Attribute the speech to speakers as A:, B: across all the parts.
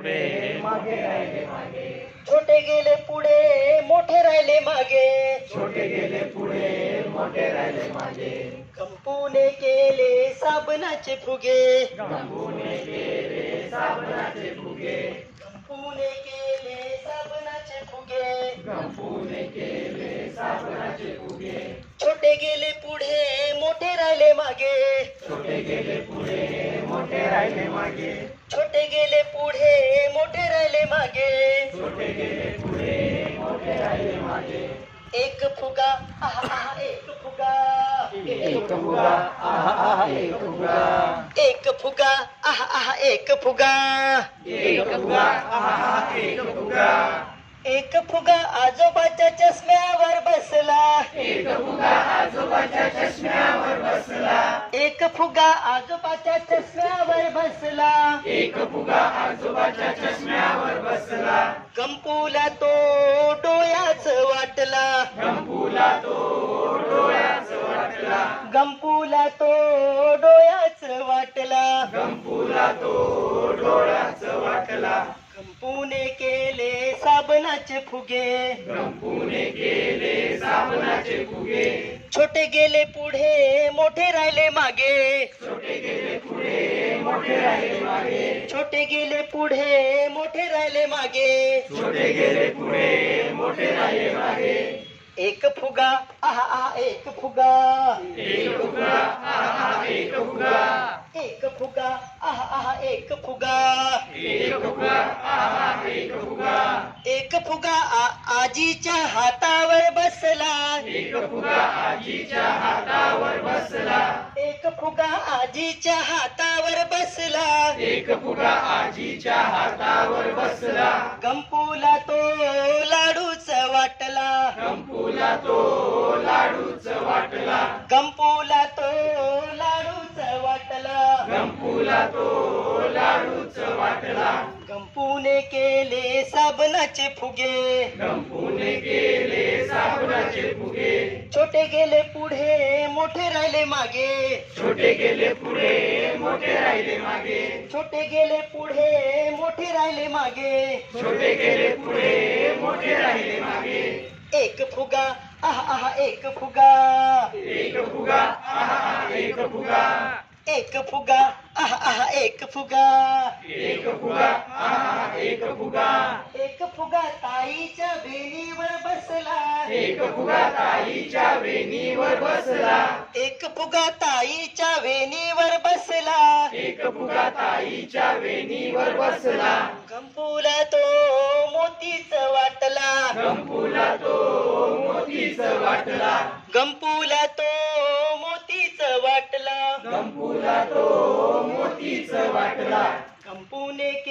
A: पुढे. मागे राहिले मागे.
B: छोटे गेले पुढे मोठे राहिले मागे.
A: छोटे गेले पुढे मोठे राहिले मागे.
B: कंपूने केले साबणाचे फुगे.
A: गंगूने केले साबणाचे फुगे.
B: कंपूने केले साबणाचे फुगे.
A: गंगूने केले साबणाचे फुगे.
B: छोटे गेले पुढे मोठे राहिले मागे.
A: छोटे गेले पुढे मोठे राहिले मागे.
B: छोटे गेले पुढे मोठे राहिले मागे.
A: छोटे गेले पुढे मोठे राहिले मागे.
B: एक फुगा आहा आहा एक फुगा.
A: एक फुगा आहा आहा एक फुगा.
B: एक फुगा आहा आहा एक फुगा.
A: एक फुगा आहा आहा एक फुगा.
B: एक फुगा आजोबाच्या चष्म्यावर बसला.
A: एक फुगा आजोबाच्या चष्म्यावर बसला.
B: एक फुगा आजोबाच्या
A: एक फुगा आजोबाच्या चष्म्यावर बसला
B: कंपूला तो डोळ्याच वाटला.
A: गंपूला तो डोळ्याच वाटला.
B: गंपूला तो डोळ्याच वाटला
A: गंपूला तो डोळ्याच वाटला
B: कंपूने केले साबणाचे फुगे.
A: गंपूने केले साबणाचे फुगे
B: छोटे गेले पुढे मोठे राहिले मागे.
A: छोटे गेले
B: छोटे गेले पुढे मोठे राहिले मागे.
A: छोटे गेले पुढे मोठे राहिले मागे.
B: एक फुगा आहा आहा एक फुगा.
A: एक फुगा आहा एक फुगा.
B: एक फुगा आहा आहा एक फुगा.
A: एक फुगा
B: आजीच्या हातावर बसला.
A: एक फुगा आजीच्या हातावर बसला.
B: एक फुगा आजीच्या हातावर बसला.
A: एक फुगा आजीच्या हातावर बसला.
B: गंपूला तो लाडूच वाटला.
A: गंपूला तो लाडूच वाटला.
B: गंपूला तो फुगे छोटे गेले पुढे मोठे राहिले मागे।
A: छोटे गेले पुढे मोठे राहिले मागे।
B: छोटे गेले पुढे मोठे राहिले मागे
A: छोटे गेले पुढे मोठे राहिले मागे
B: एक फुगा, आहा एक फुगा
A: एक फुगा आहा, एक फुगा।
B: एक फुगा, आहा एक फुगा
A: एक फुगा। आहा एक फुगा.
B: एक फुगा ताईच्या वेणीवर बसला.
A: एक फुगा ताईच्या वेणीवर बसला.
B: एक फुगा ताईच्या वेणीवर बसला.
A: एक फुगा ताईच्या वेणीवर बसला.
B: गंपूला तो मोतीच वाटला.
A: गंपूला तो मोतीच वाटला.
B: गंपूला तो मोतीच वाटला.
A: गंपूला तो मोतीच वाटला.
B: कंपूने केले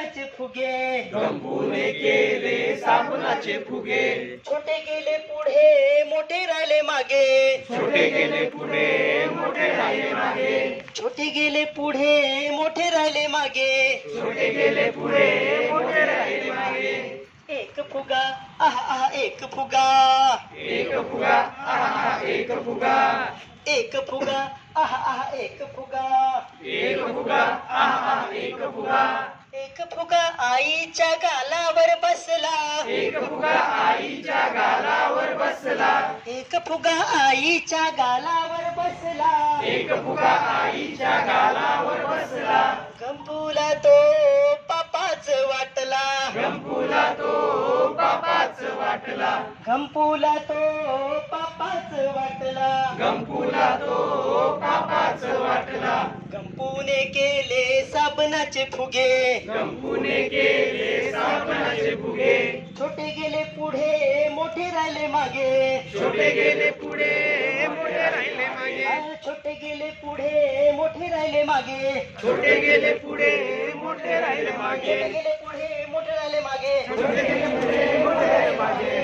B: साबणाचे फुगे.
A: गंपूने केले फुगे.
B: छोटे गेले पुढे मोठे राहिले मागे.
A: छोटे गेले पुढे मोठे राहिले मागे.
B: छोटे गेले पुढे मोठे राहिले मागे.
A: छोटे गेले पुढे मोठे राहिले मागे.
B: एक फुगा आहा आहा एक फुगा.
A: एक फुगा आहा एक फुगा.
B: एक फुगा आहा आहा एक फुगा.
A: एक फुगा आहा एक फुगा.
B: एक फुगा आईच्या गालावर बसला.
A: एक फुगा आईच्या गालावर बसला.
B: एक फुगा आईच्या गालावर बसला.
A: एक फुगा आईच्या गालावर बसला.
B: गंपूला तो पापाच वाटला.
A: गंपूला तो बापाच वाटला.
B: गंपूला तो पापाच वाटला.
A: गंपूला तो बापाच वाटला.
B: गंपूने केले साबणाचे फुगे
A: गंपूने केले साबणाचे फुगे
B: छोटे गेले पुढे मोठे राहिले मागे।
A: छोटे गेले पुढे मोठे राहिले मागे।
B: छोटे गेले पुढे मोठे राहिले मागे।
A: छोटे गेले पुढे मोठे राहिले मागे।
B: छोटे गेले पुढे मोठे राहिले मागे।
A: छोटे गेले पुढे मोठे राहिले मागे।